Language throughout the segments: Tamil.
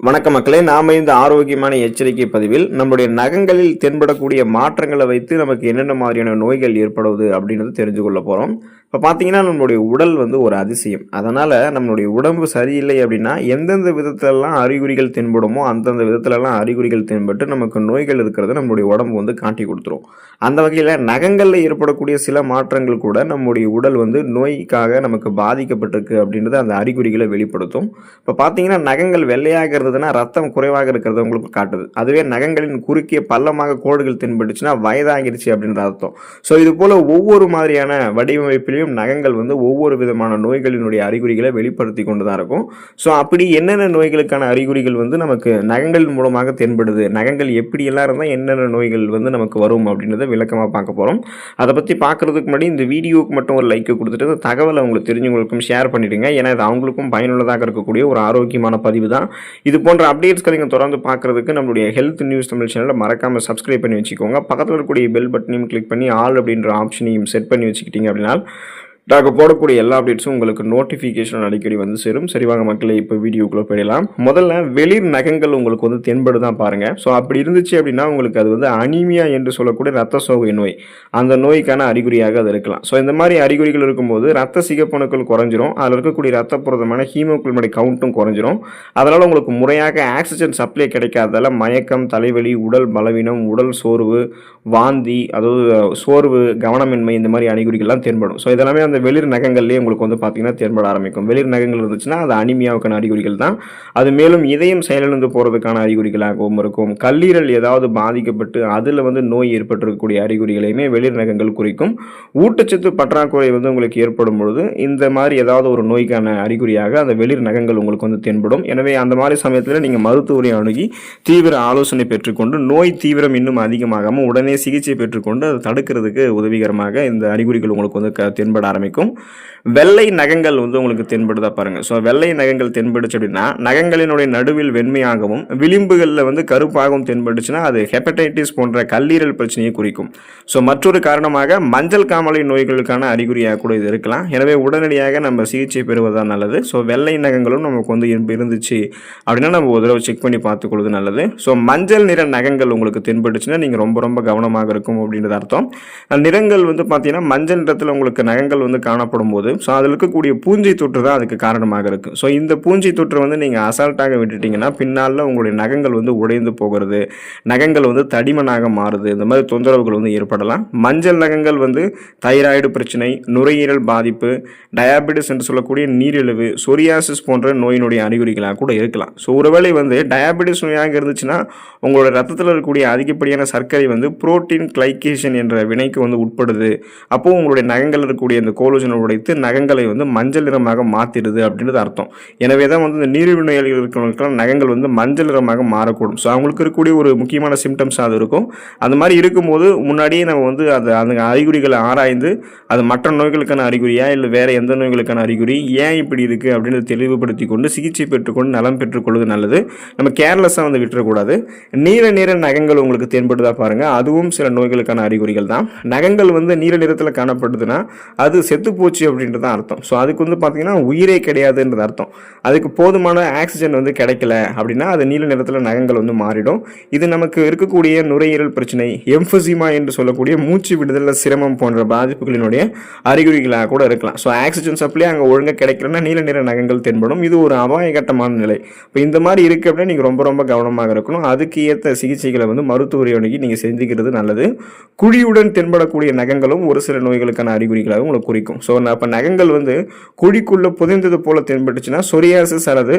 வணக்க மக்களே நாம இந்த ஆரோக்கியமான எச்சரிக்கை பதிவில் நம்முடைய நகங்களில் தென்படக்கூடிய மாற்றங்களை வைத்து நமக்கு என்னென்ன மாதிரியான நோய்கள் ஏற்படுவது அப்படின்றது தெரிஞ்சு கொள்ள போகிறோம் இப்போ பார்த்தீங்கன்னா நம்மளுடைய உடல் வந்து ஒரு அதிசயம். அதனால் நம்மளுடைய உடம்பு சரியில்லை அப்படின்னா எந்தெந்த விதத்திலலாம் அறிகுறிகள் தென்படுமோ அந்தந்த விதத்துலலாம் அறிகுறிகள் தென்பட்டு நமக்கு நோய்கள் இருக்கிறத நம்மளுடைய உடம்பு வந்து காட்டி கொடுத்துரும். அந்த வகையில் நகங்களில் ஏற்படக்கூடிய சில மாற்றங்கள் கூட நம்முடைய உடல் வந்து நோய்க்காக நமக்கு பாதிக்கப்பட்டிருக்கு அப்படின்றது அந்த அறிகுறிகளை வெளிப்படுத்தும். இப்போ பார்த்தீங்கன்னா நகங்கள் வெள்ளையாக இருந்ததுன்னா ரத்தம் குறைவாக இருக்கிறது உங்களுக்கு காட்டுது. அதுவே நகங்களின் குறுக்கே பள்ளமாக கோடுகள் தென்பட்டுச்சுன்னா வயதாகிருச்சு அப்படின்ற அர்த்தம். ஸோ இது போல் ஒவ்வொரு மாதிரியான வடிவமைப்பிலையும் நகங்கள் வந்து ஒவ்வொரு விதமான நோய்களினுடைய அறிகுறிகளை வெளிப்படுத்தி கொண்டு தான் இருக்கும். ஸோ அப்படி என்னென்ன நோய்களுக்கான அறிகுறிகள் வந்து நமக்கு நகங்கள் மூலமாக தென்படுது? நகங்கள் எப்படியெல்லாம் இருந்தால் என்னென்ன நோய்கள் வந்து நமக்கு வரும் அப்படின்றத விளக்கமாக பார்க்க போகிறோம் அதை பற்றி பார்க்குறதுக்கு முன்னாடி இந்த வீடியோவுக்கு மட்டும் ஒரு லைக்கு கொடுத்துட்டு இந்த தகவலை உங்களுக்கு தெரிஞ்சவங்களுக்கும் ஷேர் பண்ணிவிடுங்க ஏன்னா இது அவங்களுக்கும் பயனுள்ளதாக இருக்கக்கூடிய ஒரு ஆரோக்கியமான பதிவு தான். இது போன்ற அப்டேட்ஸ்களை நீங்கள் தொடர்ந்து பார்க்குறதுக்கு நம்மளுடைய ஹெல்த் நியூஸ் தமிழ் சேனலை மறக்காமல் சப்ஸ்கிரைப் பண்ணி வச்சுக்கோங்க. பக்கத்தில் இருக்கக்கூடிய பெல் பட்டனையும் கிளிக் பண்ணி ஆல் அப்படின்ற ஆப்ஷனையும் செட் பண்ணி வச்சுக்கிட்டீங்க அப்படின்னா நாங்கள் போடக்கூடிய எல்லா அப்டேட்ஸும் உங்களுக்கு நோட்டிஃபிகேஷன் அடிக்கடி வந்து சேரும். சரி வாங்க மக்களே இப்போ வீடியோக்குள்ளே போயிடலாம். முதல்ல வெளிர் நகங்கள் உங்களுக்கு வந்து தென்படு தான் பாருங்கள் ஸோ அப்படி இருந்துச்சு அப்படின்னா உங்களுக்கு அது வந்து அனீமியா என்று சொல்லக்கூடிய ரத்த சோகை நோய். அந்த நோய்க்கான அறிகுறியாக அது இருக்கலாம். ஸோ இந்த மாதிரி அறிகுறிகள் இருக்கும்போது ரத்த சிகப்பணுக்கள் குறைஞ்சிரும். அதில் இருக்கக்கூடிய ரத்த புரதமான ஹீமோக்ளோமடி கவுண்ட்டும் குறைஞ்சிரும். அதனால் உங்களுக்கு முறையாக ஆக்சிஜன் சப்ளை கிடைக்காததால் மயக்கம் தலைவலி உடல் பலவீனம் உடல் சோர்வு வாந்தி அதாவது சோர்வு கவனமின்மை இந்த மாதிரி அறிகுறிகள்லாம் தென்படும். ஸோ இதெல்லாமே அந்த வெளிர் நகங்கள்லேயே உங்களுக்கு வந்து பார்த்தீங்கன்னா தென்பட ஆரம்பிக்கும். வெளிர் நகங்கள் இருந்துச்சுன்னா அது அனிமியாவுக்கான அறிகுறிகள் தான். அது மேலும் இதயம் செயலிழந்து போகிறதுக்கான அறிகுறிகளாகவும் இருக்கும். கல்லீரல் ஏதாவது பாதிக்கப்பட்டு அதில் வந்து நோய் ஏற்பட்டிருக்கக்கூடிய அறிகுறிகளையுமே வெளிர் நகங்கள் குறிக்கும். ஊட்டச்சத்து பற்றாக்குறை வந்து உங்களுக்கு ஏற்படும் பொழுது இந்த மாதிரி ஏதாவது ஒரு நோய்க்கான அறிகுறியாக அந்த வெளிர் நகங்கள் உங்களுக்கு வந்து தென்படும். எனவே அந்த மாதிரி சமயத்தில் நீங்கள் மருத்துவரை அணுகி தீவிர ஆலோசனை பெற்றுக்கொண்டு நோய் தீவிரம் இன்னும் அதிகமாகாமல் உடனே சிகிச்சை பெற்றுக்கொண்டு அதை தடுக்கிறதுக்கு உதவிகரமாக இந்த அறிகுறிகள் உங்களுக்கு வந்து க- தென்பட ஆரம்பிக்கும். வெள்ளை நகங்கள் வந்து உங்களுக்கு தென்படுதா பாருங்க. ஸோ வெள்ளை நகங்கள் தென்படுச்சு அப்படின்னா நகங்களினுடைய நடுவில் வெண்மையாகவும் விளிம்புகளில் வந்து கருப்பாகவும் தென்படுச்சுன்னா அது ஹெப்படைட்டிஸ் போன்ற கல்லீரல் பிரச்சனையை குறிக்கும். ஸோ மற்றொரு காரணமாக மஞ்சள் காமலை நோய்களுக்கான அறிகுறியாக கூட இது இருக்கலாம். எனவே உடனடியாக நம்ம சிகிச்சை பெறுவதுதான் நல்லது. ஸோ வெள்ளை நகங்களும் நமக்கு வந்து இருந்துச்சு அப்படின்னா நம்ம ஒரு தடவை செக் பண்ணி பார்த்துக்கொள்வது நல்லது. ஸோ மஞ்சள் நிற நகங்கள் உங்களுக்கு தென்பட்டுச்சுன்னா நீங்கள் ரொம்ப ரொம்ப கவனமாக இருக்கும் அப்படின்றது அர்த்தம். நிறங்கள் வந்து பார்த்தீங்கன்னா மஞ்சள் நிறத்தில் உங்களுக்கு நகங்கள் வந்து காணப்படும் போது ஸோ அதில் இருக்கக்கூடிய பூஞ்சை தொற்று தான் அதுக்கு காரணமாக இருக்குது ஸோ இந்த பூஞ்சை தொற்று வந்து நீங்கள் அசால்ட்டாக விட்டுட்டீங்கன்னா பின்னால் உங்களுடைய நகங்கள் வந்து உடைந்து போகிறது நகங்கள் வந்து தடிமனாக மாறுது இந்த மாதிரி தொந்தரவுகள் வந்து ஏற்படலாம். மஞ்சள் நகங்கள் வந்து தைராய்டு பிரச்சனை நுரையீரல் பாதிப்பு டயாபெட்டிஸ் என்று சொல்லக்கூடிய நீரிழிவு சொரியாசிஸ் போன்ற நோயினுடைய அறிகுறிகளாக கூட இருக்கலாம். ஸோ ஒருவேளை வந்து டயாபெட்டிஸ் நோயாக இருந்துச்சுன்னா உங்களோட ரத்தத்தில் இருக்கக்கூடிய அதிகப்படியான சர்க்கரை வந்து புரோட்டீன் கிளைகேஷன் என்ற வினைக்கு வந்து உட்படுது. அப்போது உங்களுடைய நகங்கள் இருக்கக்கூடிய அந்த கோலோஜனை உடைத்து நகங்களை வந்து மஞ்சள் நிறமாக மாற்றிடுது அப்படின்றது அர்த்தம். எனவே தான் வந்து இந்த நீரிழிவு நோயாளிகள் இருக்கிறவங்களுக்கெல்லாம் நகங்கள் வந்து மஞ்சள் நிறமாக மாறக்கூடும். ஸோ அவங்களுக்கு இருக்கக்கூடிய ஒரு முக்கியமான சிம்டம்ஸ் அது இருக்கும். அந்த மாதிரி இருக்கும்போது முன்னாடியே நம்ம வந்து அது அந்த அறிகுறிகளை ஆராய்ந்து அது மற்ற நோய்களுக்கான அறிகுறியா இல்லை வேறு எந்த நோய்களுக்கான அறிகுறி ஏன் இப்படி இருக்குது அப்படின்னு தெளிவுபடுத்தி கொண்டு சிகிச்சை பெற்றுக்கொண்டு நலம் பெற்றுக்கொள்வது நல்லது. நம்ம கேர்லெஸ்ஸாக வந்து விட்டுறக்கூடாது. நீல நிற நகங்கள் உங்களுக்கு தென்படுதா பாருங்கள் அதுவும் சில நோய்களுக்கான அறிகுறிகள் தான். நகங்கள் வந்து நீல நிறத்தில் காணப்படுதுன்னா அது செத்து போச்சு அப்படின்றது தான் அர்த்தம். ஸோ அதுக்கு வந்து பார்த்தீங்கன்னா உயிரே கிடையாதுன்றது அர்த்தம். அதுக்கு போதுமான ஆக்சிஜன் வந்து கிடைக்கல அப்படின்னா அது நீல நிறத்தில் நகங்கள் வந்து மாறிடும். இது நமக்கு இருக்கக்கூடிய நுரையீரல் பிரச்சனை எம்ஃபசிமா என்று சொல்லக்கூடிய மூச்சு விடுதலில் சிரமம் போன்ற பாதிப்புகளினுடைய அறிகுறிகளாக கூட இருக்கலாம். ஸோ ஆக்சிஜன் சப்ளை அங்கே ஒழுங்காக கிடைக்கலன்னா நீல நிற நகங்கள் தென்படும். இது ஒரு அபாயகட்டமான நிலை. இப்போ இந்த மாதிரி இருக்குது அப்படின்னா நீங்கள் ரொம்ப ரொம்ப கவனமாக இருக்கணும். அதுக்கு ஏற்ற சிகிச்சைகளை வந்து மருத்துவரை நீங்கள் செஞ்சுக்கிறது நல்லது. குழியுடன் தென்படக்கூடிய நகங்களும் ஒரு சில நோய்களுக்கான அறிகுறிகளாக உங்களுக்கு குறிக்கும் ஸோ அப்போ நகங்கள் வந்து குழிக்குள்ளே புதைந்தது போல தென்பட்டுச்சுன்னா சொரியாசிஸ் அல்லது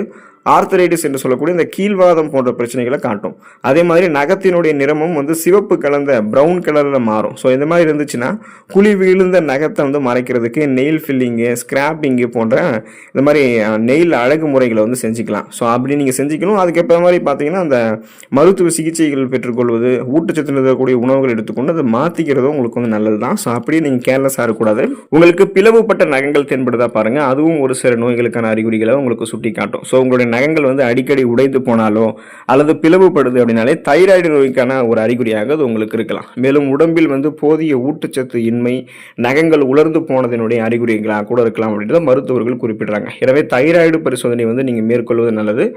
ஆர்த்தரைட்டிஸ் என்று சொல்லக்கூடிய இந்த கீழ்வாதம் போன்ற பிரச்சனைகளை காட்டும். அதே மாதிரி நகத்தினுடைய நிறமும் வந்து சிவப்பு கலந்த ப்ரௌன் கலரில் மாறும். ஸோ இந்த மாதிரி இருந்துச்சுன்னா குழி விழுந்த நகத்தை வந்து மறைக்கிறதுக்கு நெயில் ஃபில்லிங்கு ஸ்கிராப்பிங்கு போன்ற இந்த மாதிரி நெயில் அழகு முறைகளை வந்து செஞ்சுக்கலாம். ஸோ அப்படி நீங்கள் செஞ்சுக்கணும். அதுக்கேற்ற மாதிரி பார்த்தீங்கன்னா அந்த மருத்துவ சிகிச்சைகள் பெற்றுக்கொள்வது ஊட்டச்சத்து இருக்கக்கூடிய உணவுகள் எடுத்துக்கொண்டு அதை மாற்றிக்கிறதும் உங்களுக்கு வந்து நல்லது தான் ஸோ அப்படியே நீங்கள் கேர்லெஸ்ஸாக இருக்கக்கூடாது. உங்களுக்கு உங்களுக்கு பிளவுபட்ட நகங்கள் தென்படுதா பாருங்க. அதுவும் ஒரு சில நோய்களுக்கான அறிகுறிகளை உங்களுக்கு சுட்டி காட்டும் ஸோ உங்களுடைய நகங்கள் வந்து அடிக்கடி உடைந்து போனாலோ அல்லது பிளவுபடுது அப்படின்னாலே தைராய்டு நோய்க்கான ஒரு அறிகுறியாக அது உங்களுக்கு இருக்கலாம். மேலும் உடம்பில் வந்து போதிய ஊட்டச்சத்து இன்மை நகங்கள் உலர்ந்து போனதனுடைய அறிகுறிகளாக கூட இருக்கலாம் அப்படின்றத மருத்துவர்கள் குறிப்பிடுறாங்க. எனவே தைராய்டு பரிசோதனை வந்து நீங்கள் மேற்கொள்வது நல்லது.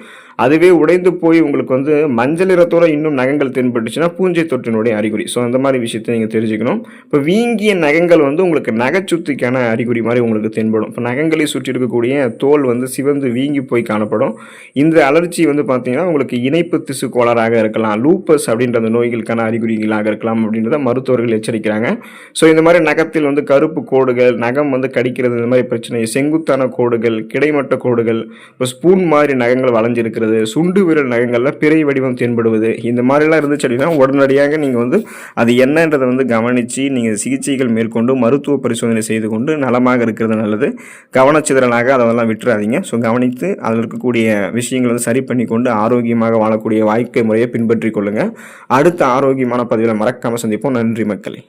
அதுவே உடைந்து போய் உங்களுக்கு வந்து மஞ்சள் நிறத்தோட இன்னும் நகங்கள் தென்பட்டுச்சுன்னா பூஞ்சை தொற்றினுடைய அறிகுறி. ஸோ அந்த மாதிரி விஷயத்தை நீங்கள் தெரிஞ்சுக்கணும். இப்போ வீங்கிய நகங்கள் வந்து உங்களுக்கு நகைச்சுத்திக்கான அறிகுறி மாதிரி உங்களுக்கு தென்படும். இப்போ நகங்களை சுற்றி இருக்கக்கூடிய தோல் வந்து சிவந்து வீங்கி போய் காணப்படும். இந்த அலர்ச்சி வந்து பார்த்தீங்கன்னா உங்களுக்கு இணைப்பு திசு கோளாறாக இருக்கலாம். லூப்பஸ் அப்படின்ற அந்த நோய்களுக்கான அறிகுறிகளாக இருக்கலாம் அப்படின்றத மருத்துவர்கள் எச்சரிக்கிறாங்க. ஸோ இந்த மாதிரி நகத்தில் வந்து கருப்பு கோடுகள் நகம் வந்து கடிக்கிறது இந்த மாதிரி பிரச்சனை செங்குத்தான கோடுகள் கிடைமட்ட கோடுகள் இப்போ ஸ்பூன் மாதிரி நகங்கள் வளைஞ்சிருக்கிறது சுண்டு விரல் நகங்களில் பிறை வடிவம் தென்படுவது இந்த மாதிரிலாம் இருந்துச்சு அப்படின்னா உடனடியாக நீங்கள் வந்து அது என்னன்றதை வந்து கவனித்து நீங்கள் சிகிச்சைகள் மேற்கொண்டு மருத்துவ பரிசோதனை செய்து கொண்டு நலமாக இருக்கிறது நல்லது. கவனச்சிதறலாக அதெல்லாம் விட்டுறாதீங்க. ஸோ கவனித்து அதில் இருக்கக்கூடிய விஷயங்களை வந்து சரி பண்ணி கொண்டு ஆரோக்கியமாக வாழக்கூடிய வாழ்க்கை முறையை பின்பற்றிக் கொள்ளுங்கள் அடுத்த ஆரோக்கியமான பதிவில் மறக்காமல் சந்திப்போம். நன்றி மக்களே.